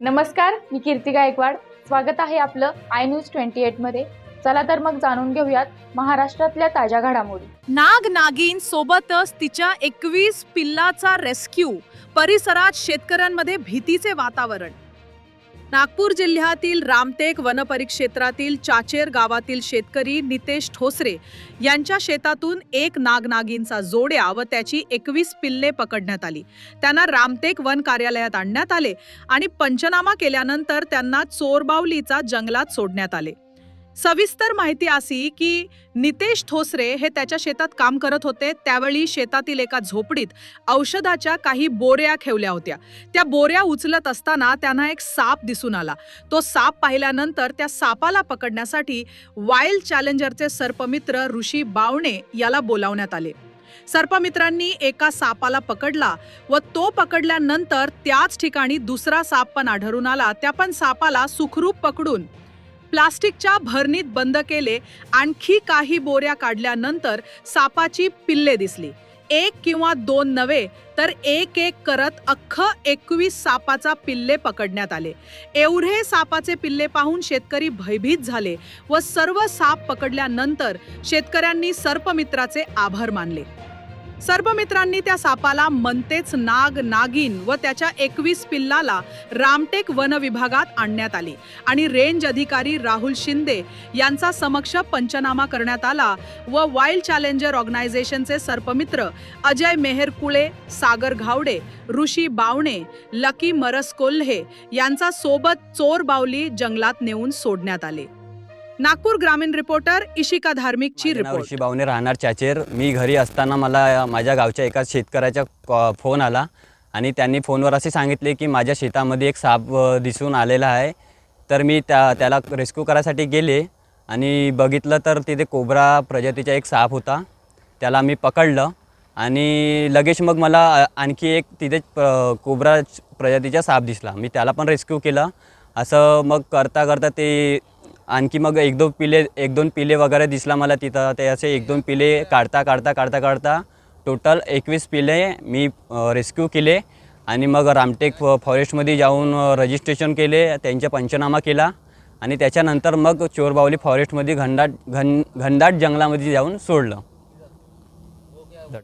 नमस्कार मी कीर्ती गायकवाड. स्वागत आहे आपलं आय न्यूज ट्वेंटी एटमध्ये चला तर मग जाणून घेऊयात महाराष्ट्रातल्या ताज्या घडामोडी. नाग नागिन सोबतच तिच्या एकवीस पिल्लाचा रेस्क्यू परिसरात शेतकऱ्यांमध्ये भीतीचे वातावरण. नागपूर जिल्ह्यातील रामटेक वनपरिक्षेत्रातील चाचेर गावातील शेतकरी नितेश ठोसरे यांच्या शेतातून एक नागनागींचा जोड्या व त्याची एकवीस पिल्ले पकडण्यात आली. त्यांना रामटेक वन कार्यालयात आणण्यात आले आणि पंचनामा केल्यानंतर त्यांना चोरबावलीचा जंगलात सोडण्यात आले. सविस्तर माहिती अशी की नितेश ठोसरे हे त्याच्या शेतात काम करत होते. त्यावेळी शेतातील एका झोपडीत औषधाच्या काही बोऱ्या ठेवल्या होत्या. त्या बोऱ्या उचलत असताना त्यांना एक साप दिसून आला. तो साप पाहिल्यानंतर त्या सापाला पकडण्यासाठी वाईल्ड चॅलेंजरचे सर्पमित्र ऋषी बावणे याला बोलावण्यात आले. सर्पमित्रांनी एका सापाला पकडला व तो पकडल्यानंतर त्याच ठिकाणी दुसरा साप पण आढळून आला. त्या पण सापाला सुखरूप पकडून प्लास्टिकच्या भरणीत बंद केले आणखी काही बोऱ्या काढल्यानंतर सापाची पिल्ले दिसली. एक किंवा दोन नव्हे तर एक एक करत अख्ख एकवीस सापाचा पिल्ले पकडण्यात आले. एवढे सापाचे पिल्ले पाहून शेतकरी भयभीत झाले व सर्व साप पकडल्यानंतर शेतकऱ्यांनी सर्पमित्राचे आभार मानले. सर्पमित्रांनी त्या सापाला मनतेच नाग नागिन व त्याच्या एकवीस पिल्लाला रामटेक वन विभागात आणण्यात आली. आणि रेंज अधिकारी राहुल शिंदे यांचा समक्ष पंचनामा करण्यात आला व वाईल्ड चॅलेंजर ऑर्गनायझेशनचे सर्पमित्र अजय मेहर कुळे सागर घावडे ऋषी बावणे लकी मरस कोल्हे यांचा सोबत चोर बावली जंगलात नेऊन सोडण्यात आले. नागपूर ग्रामीण रिपोर्टर इशिका धार्मिकची रिपोर्ट. बावणे राहणार चाचेर. मी घरी असताना मला माझ्या गावच्या एका शेतकऱ्याचा कॉ- फोन आला आणि त्यांनी फोनवर असे सांगितले की माझ्या शेतामध्ये एक साप दिसून आलेला आहे. तर मी त्या त्याला रेस्क्यू करायसाठी गेले आणि बघितलं तर तिथे कोबरा प्रजातीचा एक साप होता. त्याला मी पकडलं आणि लगेच मग मला आणखी एक तिथे प- कोबरा प्रजातीचा साप दिसला. मी त्याला पण रेस्क्यू केलं. असं मग करता करता ते आणखी मग एक दोन पिले एक दोन पिले वगैरे दिसला मला तिथं. ते असे एक दोन पिले काढता काढता काढता काढता टोटल एकवीस पिले मी रेस्क्यू केले. आणि मग रामटेक फ- फॉरेस्टमध्ये जाऊन रजिस्ट्रेशन केले त्यांचा पंचनामा केला. आणि त्याच्यानंतर मग चोरबावली फॉरेस्टमध्ये घनदाट घन घनदाट जंगलामध्ये जाऊन सोडलं.